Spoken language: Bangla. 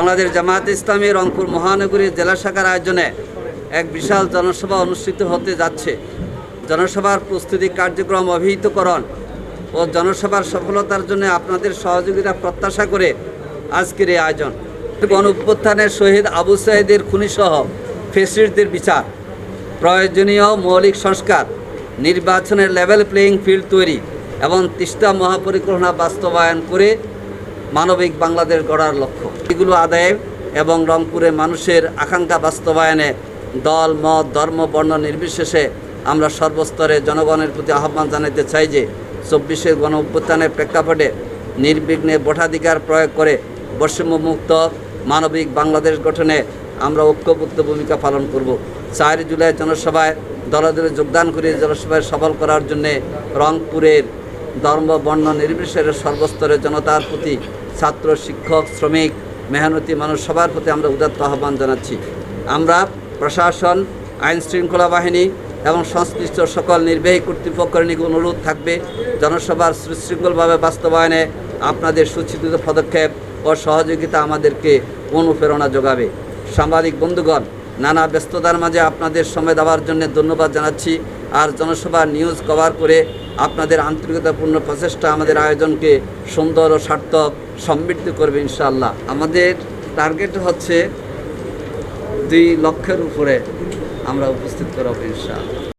বাংলাদেশ জামায়াত ইসলামী রংপুর মহানগরীর জেলা শাখার আয়োজনে এক বিশাল জনসভা অনুষ্ঠিত হতে যাচ্ছে। জনসভার প্রস্তুতি কার্যক্রম অভিহিতকরণ ও জনসভার সফলতার জন্য আপনাদের সহযোগিতা প্রত্যাশা করে আজকের এই আয়োজন। গণ অভ্যুত্থানের শহীদ আবু সাহেদের খুনিসহ ফেসিলিটির বিচার, প্রয়োজনীয় মৌলিক সংস্কার, নির্বাচনের লেভেল প্লেয়িং ফিল্ড তৈরি এবং তিস্তা মহাপরিকল্পনা বাস্তবায়ন করে মানবিক বাংলাদেশ গড়ার লক্ষ্য। এগুলো আদায়ে এবং রংপুরে মানুষের আকাঙ্ক্ষা বাস্তবায়নে দল, মত, ধর্ম, বর্ণ নির্বিশেষে আমরা সর্বস্তরে জনগণের প্রতি আহ্বান জানাতে চাই যে চব্বিশের গণ অভ্যুত্থানের প্রেক্ষাপটে নির্বিঘ্নে ভোটাধিকার প্রয়োগ করে বৈষম্যমুক্ত মানবিক বাংলাদেশ গঠনে আমরা ঐক্যবদ্ধ ভূমিকা পালন করব। চার জুলাই জনসভায় দলে দলে যোগদান করে জনসভায় সফল করার জন্যে রংপুরের ধর্ম, বর্ণ নির্বিশেষে সর্বস্তরের জনতার প্রতি ছাত্র, শিক্ষক, শ্রমিক, মেহনতি মানুষ সবার প্রতি আমরা উদাত্ত আহ্বান জানাচ্ছি। আমরা প্রশাসন আইন শৃঙ্খলা বাহিনী এবং সংশ্লিষ্ট সকল নির্বাহী কর্তৃপক্ষের নিকট অনুরোধ থাকবে জনসভার সুশৃঙ্খলভাবে বাস্তবায়নে আপনাদের সুচিন্তিত পদক্ষেপ ও সহযোগিতা আমাদেরকে অনুপ্রেরণা যোগাবে। সাংবাদিক বন্ধুগণ, নানা ব্যস্ততার মাঝে আপনাদের সময় দেওয়ার জন্য ধন্যবাদ জানাচ্ছি। আর জনসভা নিউজ কভার করে আপনাদের আন্তরিকতাপূর্ণ প্রচেষ্টা আমাদের আয়োজনকে সুন্দর ও সার্থক সমৃদ্ধ করবে ইনশাআল্লাহ। আমাদের টার্গেট হচ্ছে দুই লক্ষের উপরে আমরা উপস্থিত করাবো ইনশাআল্লাহ।